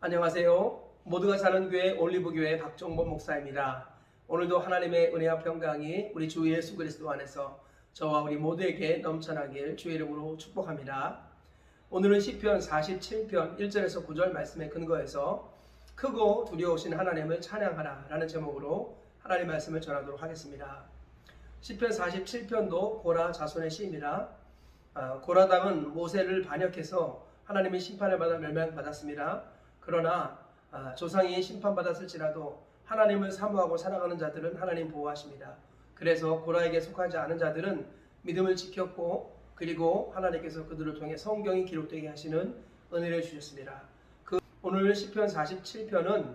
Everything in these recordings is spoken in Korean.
안녕하세요. 모두가 사는 교회 올리브 교회 박종범 목사입니다. 오늘도 하나님의 은혜와 평강이 우리 주 예수 그리스도 안에서 저와 우리 모두에게 넘쳐나길 주의 이름으로 축복합니다. 오늘은 시편 47편 1절에서 9절 말씀에 근거해서 크고 두려우신 하나님을 찬양하라 라는 제목으로 하나님 말씀을 전하도록 하겠습니다. 시편 47편도 고라 자손의 시입니다. 아, 고라 당은 모세를 반역해서 하나님의 심판을 받아 멸망받았습니다. 그러나 아, 조상이 심판받았을지라도 하나님을 사모하고 살아가는 자들은 하나님 보호하십니다. 그래서 고라에게 속하지 않은 자들은 믿음을 지켰고 그리고 하나님께서 그들을 통해 성경이 기록되게 하시는 은혜를 주셨습니다. 그 오늘 시편 47편은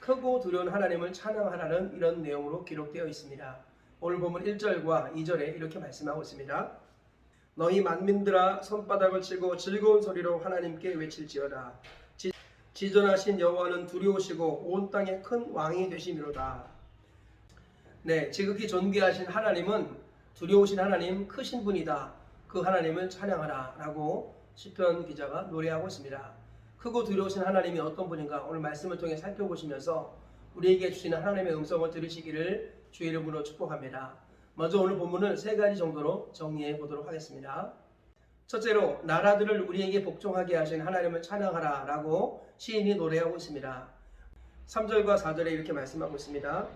크고 두려운 하나님을 찬양하라는 이런 내용으로 기록되어 있습니다. 오늘 보면 1절과 2절에 이렇게 말씀하고 있습니다. 너희 만민들아 손바닥을 치고 즐거운 소리로 하나님께 외칠지어다. 지- 지존하신 여호와는 두려우시고 온 땅의 큰 왕이 되심이로다. 네, 지극히 존귀하신 하나님은 두려우신 하나님, 크신 분이다. 그 하나님을 찬양하라라고 시편 기자가 노래하고 있습니다. 크고 두려우신 하나님이 어떤 분인가 오늘 말씀을 통해 살펴보시면서 우리에게 주시는 하나님의 음성을 들으시기를 주의 이름으로 축복합니다. 먼저 오늘 본문을 세 가지 정도로 정리해 보도록 하겠습니다. 첫째로 나라들을 우리에게 복종하게 하신 하나님을 찬양하라 라고 시인이 노래하고 있습니다. 3절과 4절에 이렇게 말씀하고 있습니다.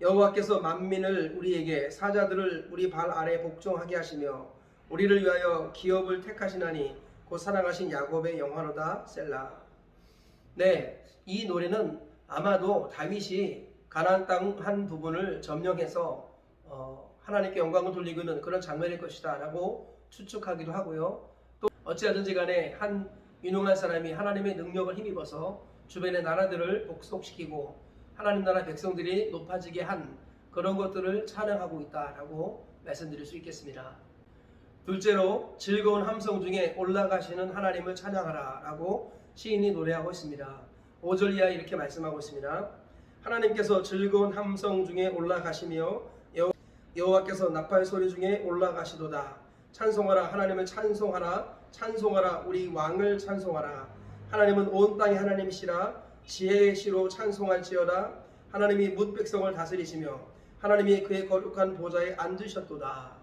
여호와께서 만민을 우리에게 사자들을 우리 발 아래 복종하게 하시며 우리를 위하여 기업을 택하시나니 곧 사랑하신 야곱의 영화로다 셀라. 네, 이 노래는 아마도 다윗이 가나안 땅 한 부분을 점령해서 어, 하나님께 영광을 돌리고는 그런 장면일 것이다 라고 추측하기도 하고요. 또 어찌하든지 간에 한 유능한 사람이 하나님의 능력을 힘입어서 주변의 나라들을 복속시키고 하나님 나라 백성들이 높아지게 한 그런 것들을 찬양하고 있다라고 말씀드릴 수 있겠습니다. 둘째로 즐거운 함성 중에 올라가시는 하나님을 찬양하라라고 시인이 노래하고 있습니다. 5절 이하 이렇게 말씀하고 있습니다. 하나님께서 즐거운 함성 중에 올라가시며 여호- 여호와께서 나팔 소리 중에 올라가시도다. 찬송하라 하나님을 찬송하라 찬송하라 우리 왕을 찬송하라. 하나님은 온 땅의 하나님이시라. 지혜의 시로 찬송할지어다. 하나님이 뭇 백성을 다스리시며 하나님이 그의 거룩한 보좌에 앉으셨도다.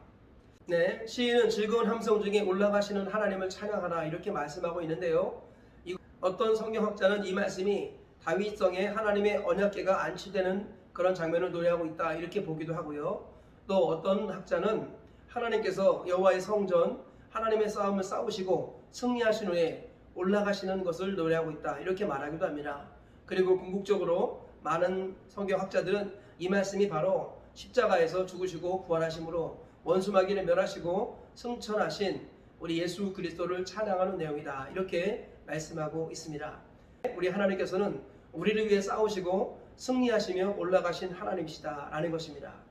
네 시인은 즐거운 함성 중에 올라가시는 하나님을 찬양하라 이렇게 말씀하고 있는데요. 이- 어떤 성경학자는 이 말씀이 다윗성에 하나님의 언약궤가 안치되는 그런 장면을 노래하고 있다 이렇게 보기도 하고요 또 어떤 학자는 하나님께서 여호와의 성전 하나님의 싸움을 싸우시고 승리하신 후에 올라가시는 것을 노래하고 있다 이렇게 말하기도 합니다. 그리고 궁극적으로 많은 성경 학자들은 이 말씀이 바로 십자가에서 죽으시고 부활하심으로 원수 마귀를 멸하시고 승천하신 우리 예수 그리스도를 찬양하는 내용이다 이렇게 말씀하고 있습니다. 우리 하나님께서는 우리를 위해 싸우시고 승리하시며 올라가신 하나님이시다라는 것입니다.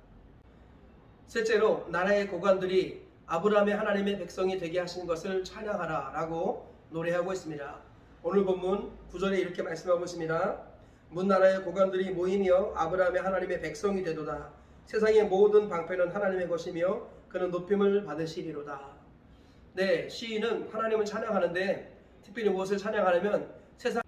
셋째로 나라의 고관들이 아브라함의 하나님의 백성이 되게 하신 것을 찬양하라라고 노래하고 있습니다. 오늘 본문 9절에 이렇게 말씀하고 있습니다. 문 나라의 고관들이 모이며 아브라함의 하나님의 백성이 되도다. 세상의 모든 방패는 하나님의 것이며 그는 높임을 받으시리로다. 네, 시인은 하나님을 찬양하는데 특별히 무엇을 찬양하냐면 세상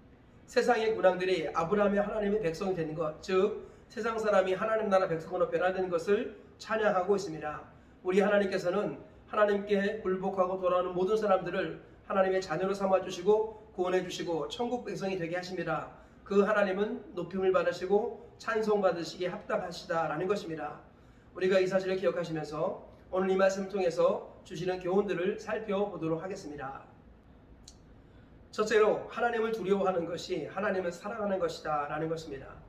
세상의 군왕들이 아브라함의 하나님의 백성이 되는 것, 즉 세상 사람이 하나님 나라 백성으로 변화되는 것을 찬양하고 있습니다. 우리 하나님께서는 하나님께 굴복하고 돌아오는 모든 사람들을 하나님의 자녀로 삼아 주시고 구원해 주시고 천국 백성이 되게 하십니다. 그 하나님은 높임을 받으시고 찬송 받으시기에 합당하시다라는 것입니다. 우리가 이 사실을 기억하시면서 오늘 이 말씀을 통해서 주시는 교훈들을 살펴보도록 하겠습니다. 첫째로 하나님을 두려워하는 것이 하나님을 사랑하는 것이다라는 것입니다.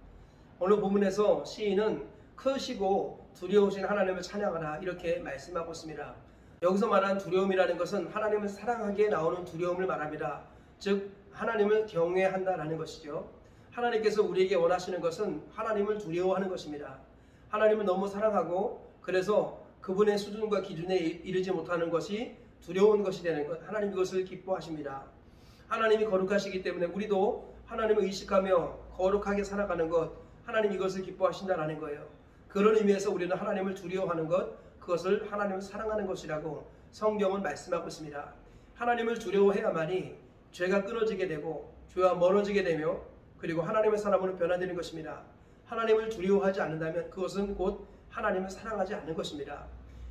오늘 본문에서 시인은 크시고 두려우신 하나님을 찬양하라 이렇게 말씀하고 있습니다. 여기서 말한 두려움이라는 것은 하나님을 사랑하기에 나오는 두려움을 말합니다. 즉 하나님을 경외한다라는 것이죠. 하나님께서 우리에게 원하시는 것은 하나님을 두려워하는 것입니다. 하나님을 너무 사랑하고 그래서 그분의 수준과 기준에 이르지 못하는 것이 두려운 것이 되는 것. 하나님 이것을 기뻐하십니다. 하나님이 거룩하시기 때문에 우리도 하나님을 의식하며 거룩하게 살아가는 것, 하나님 이것을 기뻐하신다라는 거예요. 그런 의미에서 우리는 하나님을 두려워하는 것, 그것을 하나님을 사랑하는 것이라고 성경은 말씀하고 있습니다. 하나님을 두려워해야만이 죄가 끊어지게 되고 주와 멀어지게 되며 그리고 하나님의 사람으로 변화되는 것입니다. 하나님을 두려워하지 않는다면 그것은 곧 하나님을 사랑하지 않는 것입니다.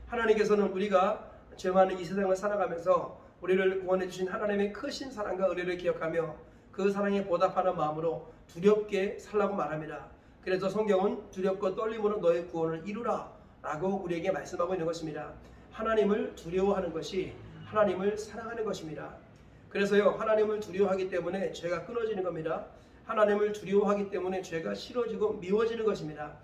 하나님께서는 우리가 죄 많은 이 세상을 살아가면서 우리를 구원해 주신 하나님의 크신 사랑과 은혜를 기억하며 그 사랑에 보답하는 마음으로 두렵게 살라고 말합니다. 그래서 성경은 두렵고 떨림으로 너의 구원을 이루라 라고 우리에게 말씀하고 있는 것입니다. 하나님을 두려워하는 것이 하나님을 사랑하는 것입니다. 그래서요 하나님을 두려워하기 때문에 죄가 끊어지는 겁니다. 하나님을 두려워하기 때문에 죄가 싫어지고 미워지는 것입니다.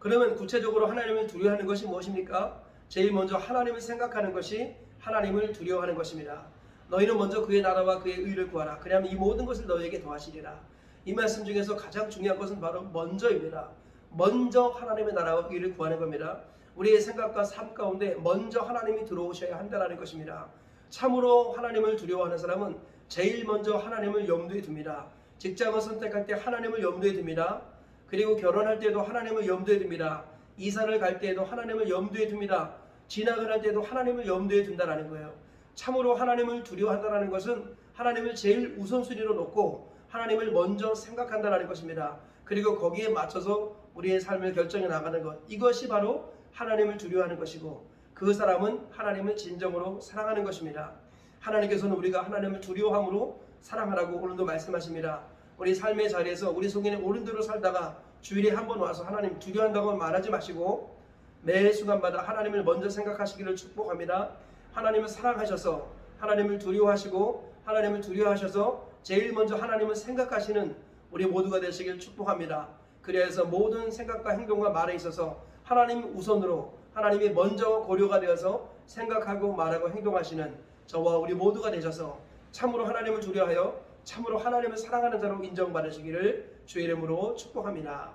그러면 구체적으로 하나님을 두려워하는 것이 무엇입니까? 제일 먼저 하나님을 생각하는 것이 하나님을 두려워하는 것입니다. 너희는 먼저 그의 나라와 그의 의를 구하라. 그러면 이 모든 것을 너희에게 더하시리라. 이 말씀 중에서 가장 중요한 것은 바로 먼저입니다. 먼저 하나님의 나라와 의를 구하는 겁니다. 우리의 생각과 삶 가운데 먼저 하나님이 들어오셔야 한다는 것입니다. 참으로 하나님을 두려워하는 사람은 제일 먼저 하나님을 염두에 둡니다. 직장을 선택할 때 하나님을 염두에 둡니다. 그리고 결혼할 때도 하나님을 염두에 둡니다. 이사를 갈 때에도 하나님을 염두에 둡니다. 지나갈 할 때도 하나님을 염두에 둔다라는 거예요. 참으로 하나님을 두려워한다는 것은 하나님을 제일 우선순위로 놓고 하나님을 먼저 생각한다는 것입니다. 그리고 거기에 맞춰서 우리의 삶을 결정해 나가는 것. 이것이 바로 하나님을 두려워하는 것이고 그 사람은 하나님을 진정으로 사랑하는 것입니다. 하나님께서는 우리가 하나님을 두려워함으로 사랑하라고 오늘도 말씀하십니다. 우리 삶의 자리에서 우리 속에는 옳은 대로 살다가 주일에 한 번 와서 하나님 두려워한다고 말하지 마시고 매 순간마다 하나님을 먼저 생각하시기를 축복합니다. 하나님을 사랑하셔서 하나님을 두려워하시고 하나님을 두려워하셔서 제일 먼저 하나님을 생각하시는 우리 모두가 되시길 축복합니다. 그래서 모든 생각과 행동과 말에 있어서 하나님 우선으로 하나님이 먼저 고려가 되어서 생각하고 말하고 행동하시는 저와 우리 모두가 되셔서 참으로 하나님을 두려하여 참으로 하나님을 사랑하는 자로 인정받으시기를 주의 이름으로 축복합니다.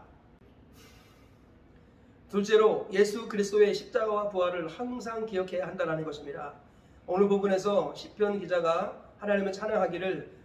둘째로 예수 그리스도의 십자가와 부활을 항상 기억해야 한다는 것입니다. 오늘 부분에서 시편 기자가 하나님을 찬양하기를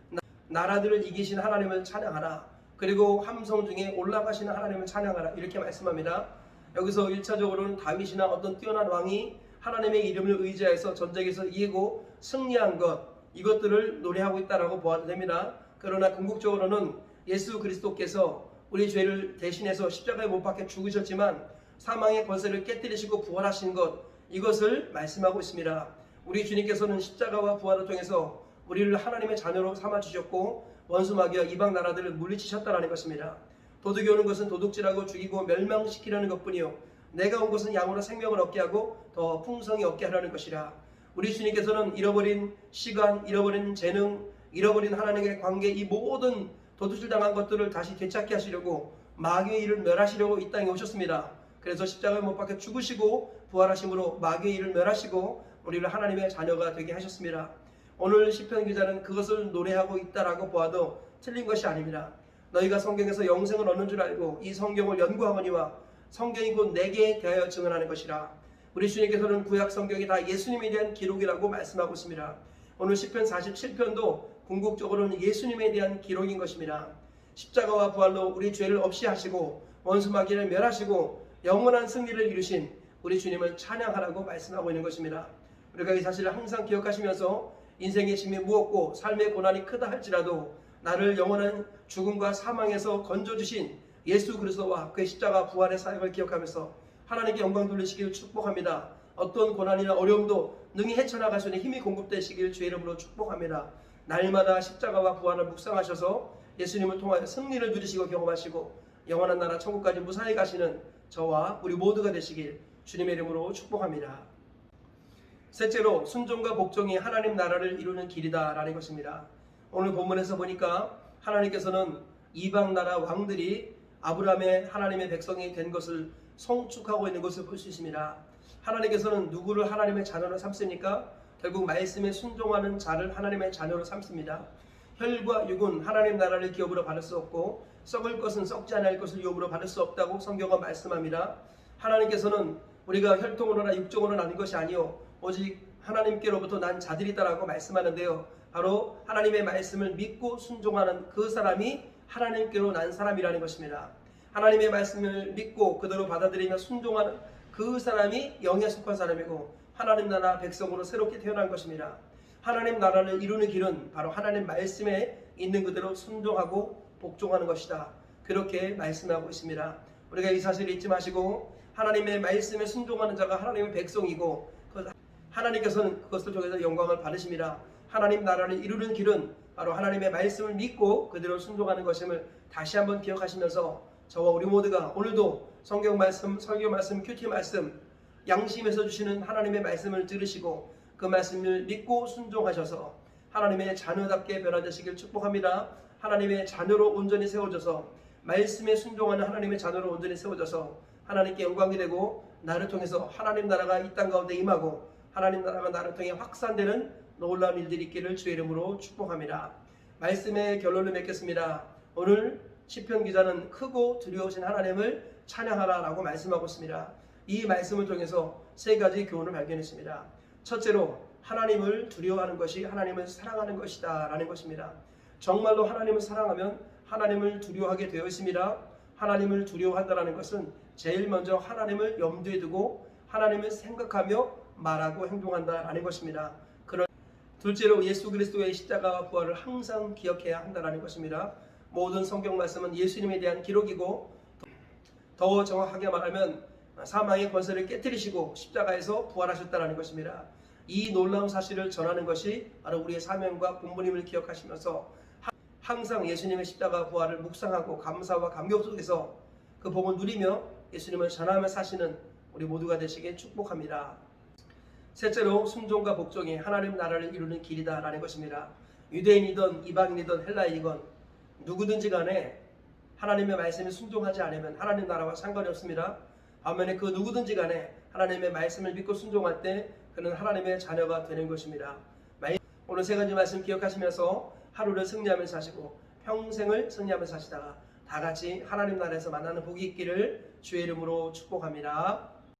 나라들을 이기신 하나님을 찬양하라. 그리고 함성 중에 올라가시는 하나님을 찬양하라. 이렇게 말씀합니다. 여기서 1차적으로는 다윗이나 어떤 뛰어난 왕이 하나님의 이름을 의지해서 전쟁에서 이기고 승리한 것 이것들을 노래하고 있다라고 보아도 됩니다. 그러나 궁극적으로는 예수 그리스도께서 우리 죄를 대신해서 십자가에 못 박혀 죽으셨지만 사망의 권세를 깨뜨리시고 부활하신 것 이것을 말씀하고 있습니다. 우리 주님께서는 십자가와 부활을 통해서 우리를 하나님의 자녀로 삼아 주셨고 원수 마귀와 이방 나라들을 물리치셨다라는 것입니다. 도둑이 오는 것은 도둑질하고 죽이고 멸망시키려는 것뿐이요 내가 온 것은 양으로 생명을 얻게 하고 더 풍성히 얻게 하려는 것이라. 우리 주님께서는 잃어버린 시간, 잃어버린 재능, 잃어버린 하나님의 관계 이 모든 도둑질 당한 것들을 다시 되찾게 하시려고 마귀의 일을 멸하시려고 이 땅에 오셨습니다. 그래서 십자가에 못 박혀 죽으시고 부활하심으로 마귀의 일을 멸하시고 우리를 하나님의 자녀가 되게 하셨습니다. 오늘 시편 기자는 그것을 노래하고 있다라고 보아도 틀린 것이 아닙니다. 너희가 성경에서 영생을 얻는 줄 알고 이 성경을 연구하거니와 성경이 곧 내게 대하여 증언하는 것이라. 우리 주님께서는 구약 성경이 다 예수님에 대한 기록이라고 말씀하고 있습니다. 오늘 시편 47편도 궁극적으로는 예수님에 대한 기록인 것입니다. 십자가와 부활로 우리 죄를 없이 하시고 원수 마귀를 멸하시고 영원한 승리를 이루신 우리 주님을 찬양하라고 말씀하고 있는 것입니다. 우리가 이 사실을 항상 기억하시면서 인생의 짐이 무겁고 삶의 고난이 크다 할지라도 나를 영원한 죽음과 사망에서 건져주신 예수 그리스도와 그의 십자가 부활의 사역을 기억하면서 하나님께 영광 돌리시길 축복합니다. 어떤 고난이나 어려움도 능히 헤쳐나갈 수 있는 힘이 공급되시길 주의 이름으로 축복합니다. 날마다 십자가와 부활을 묵상하셔서 예수님을 통하여 승리를 누리시고 경험하시고 영원한 나라 천국까지 무사히 가시는 저와 우리 모두가 되시길 주님의 이름으로 축복합니다. 셋째로 순종과 복종이 하나님 나라를 이루는 길이다라는 것입니다. 오늘 본문에서 보니까 하나님께서는 이방 나라 왕들이 아브라함의 하나님의 백성이 된 것을 성축하고 있는 것을 볼 수 있습니다. 하나님께서는 누구를 하나님의 자녀로 삼습니까? 결국 말씀에 순종하는 자를 하나님의 자녀로 삼습니다. 혈과 육은 하나님 나라를 기업으로 받을 수 없고 썩을 것은 썩지 않을 것을 유업으로 받을 수 없다고 성경은 말씀합니다. 하나님께서는 우리가 혈통으로나 육종으로 나는 것이 아니요 오직 하나님께로부터 난 자들이다라고 말씀하는데요. 바로 하나님의 말씀을 믿고 순종하는 그 사람이 하나님께로 난 사람이라는 것입니다. 하나님의 말씀을 믿고 그대로 받아들이며 순종하는 그 사람이 영에 속한 사람이고 하나님 나라 백성으로 새롭게 태어난 것입니다. 하나님 나라를 이루는 길은 바로 하나님 말씀에 있는 그대로 순종하고 복종하는 것이다. 그렇게 말씀하고 있습니다. 우리가 이 사실을 잊지 마시고 하나님의 말씀에 순종하는 자가 하나님의 백성이고 그 하나님께서는 그것을 통해서 영광을 받으십니다. 하나님 나라를 이루는 길은 바로 하나님의 말씀을 믿고 그대로 순종하는 것임을 다시 한번 기억하시면서 저와 우리 모두가 오늘도 성경 말씀, 설교 말씀, 큐티 말씀 양심에서 주시는 하나님의 말씀을 들으시고 그 말씀을 믿고 순종하셔서 하나님의 자녀답게 변화되시길 축복합니다. 하나님의 자녀로 온전히 세워져서 말씀에 순종하는 하나님의 자녀로 온전히 세워져서 하나님께 영광이 되고 나를 통해서 하나님 나라가 이 땅 가운데 임하고 하나님 나라가 나를 통해 확산되는 놀라운 일들이 있기를 주의 이름으로 축복합니다. 말씀의 결론을 맺겠습니다. 오늘 시편 기자는 크고 두려우신 하나님을 찬양하라라고 말씀하고 있습니다. 이 말씀을 통해서 세 가지 교훈을 발견했습니다. 첫째로 하나님을 두려워하는 것이 하나님을 사랑하는 것이다라는 것입니다. 정말로 하나님을 사랑하면 하나님을 두려워하게 되어 있습니다. 하나님을 두려워한다라는 것은 제일 먼저 하나님을 염두에 두고 하나님을 생각하며 말하고 행동한다라는 것입니다. 그런 둘째로 예수 그리스도의 십자가와 부활을 항상 기억해야 한다라는 것입니다. 모든 성경 말씀은 예수님에 대한 기록이고 더 정확하게 말하면 사망의 권세를 깨뜨리시고 십자가에서 부활하셨다는 것입니다. 이 놀라운 사실을 전하는 것이 바로 우리의 사명과 본분임을 기억하시면서 하- 항상 예수님의 십자가 부활을 묵상하고 감사와 감격 속에서 그 복을 누리며 예수님을 전하며 사시는 우리 모두가 되시길 축복합니다. 셋째로 순종과 복종이 하나님 나라를 이루는 길이다라는 것입니다. 유대인이든 이방인이든 헬라인이건 누구든지 간에 하나님의 말씀에 순종하지 않으면 하나님 나라와 상관이 없습니다. 반면에 그 누구든지 간에 하나님의 말씀을 믿고 순종할 때 그는 하나님의 자녀가 되는 것입니다. 말- 오늘 세 가지 말씀 기억하시면서 하루를 승리하면서 사시고 평생을 승리하면서 사시다가 다 같이 하나님 나라에서 만나는 복이 있기를 주의 이름으로 축복합니다.